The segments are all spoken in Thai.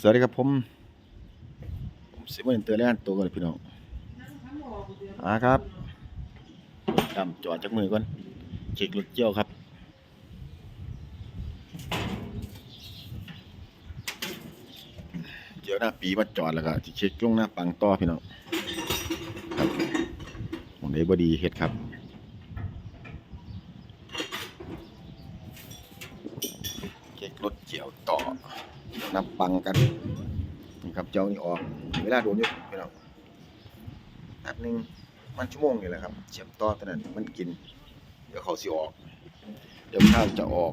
สวัสดีครับผมผมสิบวันเตอร์แลนด์ตัวก่อนพี่น้องอ่าครับดำจอดจากมือก่อนเช็ครถเจียวครับเจียวหน้าปีมาจอดแล้วก็เช็คลงหน้าปังต่อพี่น้องครับผมได้บดีเฮ็ดครับ เช็ค รถเจียวต่อน้ำปังกันนี่ครับเจ้านี่ออกเวลาโดนอยู่พี่น้องแป๊บหนึงมันชั่วโมงนี่แหละครับเชื่อมต่อตอนนั้นมันกิน เดี๋ยวเขาสิออก เดี๋ยวข้าวจะออก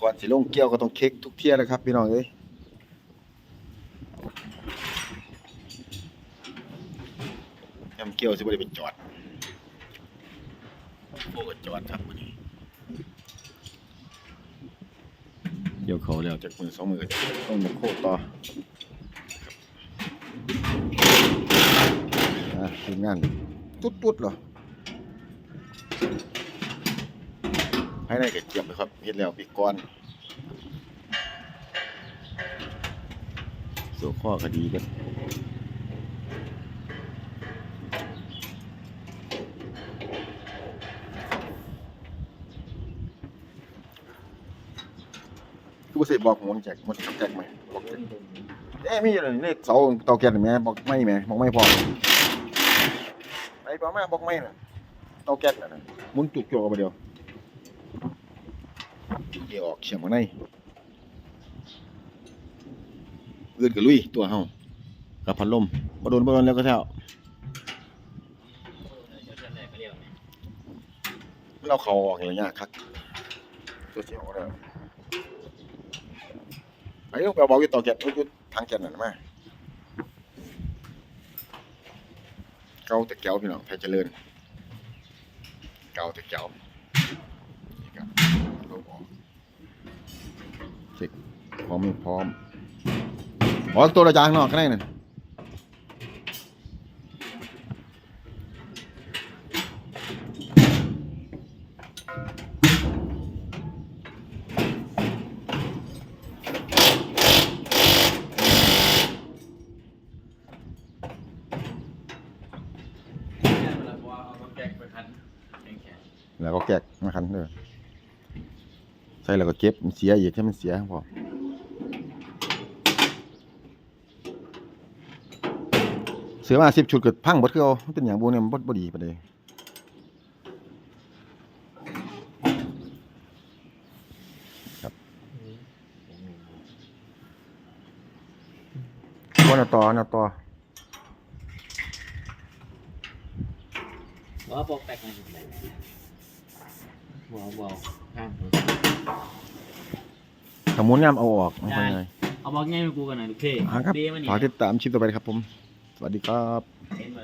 ก่อนสิลงเกี่ยวก็ต้องเช็คทุกเที่ยนะครับ พี่น้องเอ้ยยำเกี่ยวสิบ่ได้ไปจอดโอ้ก็จอดครับมื้อนี้ เดี่ยวเขาแล้วจากมือสองมือต้องมาโคตรต่อทีมงานตุ๊ดตุ๊ดเหรอภายในก็เจียมเลยครับเฮ็ดแล้วปีก้อนโซข้อคดีกัน คือบ่สิบอกหมวงแจกมดกับแจกไหมบอกแจกเอ้มีอะไรเลขเสาเตาแก๊สเห็นไหมบอกไม่ไหมบอกไม่พอไปประมาบอกไม่น่ะเตาแก๊สน่ะมุนจุกโจกเอาไปเดียวเดี๋ยวออกเฉียงมาในเอื้อนกับลุยตัวเฮากับพัดลมบ่โดนบ่โดนแล้วก็เท่าเดี๋ยวจะแหลกก็เรียกไหมเราเขาออกอย่างเงี้ยคักตัวเสียงออกแล้ว ไอ้ลูกไปบอกอยู่เตาแก๊สเอายู่ทางแก๊สนั่นมาเก่าแต่แก้วพี่น้องไทยเจริญเก่าแต่เก่านี่ครับลบออกเช็คพร้อมไม่พร้อมอ๋อตัวระจางนอกก็ได้นั่น ข้างในนั่นแล้วก็แกกมาคันเด้อใส่แล้วก็เก็บมันเสียอีกให้มันเสียพอเสือมาสิบชุดก็พังหมดคือเอามันเป็นอย่างบูเนี่ยมันบ่บ่ดีปานใดครับว่าหน้าต่อหน้าต่อ ว่าบอกแตกมันไหนบอกบอกข้างถ้าหมุนยามเอาออกมันเป็นไงเอาบอกง่ายมากูกันหน่อยโอเค อ่าครับดีมันนี่ ฝากติดตามคลิปต่อไปครับผม สวัสดีครับเห็นไหม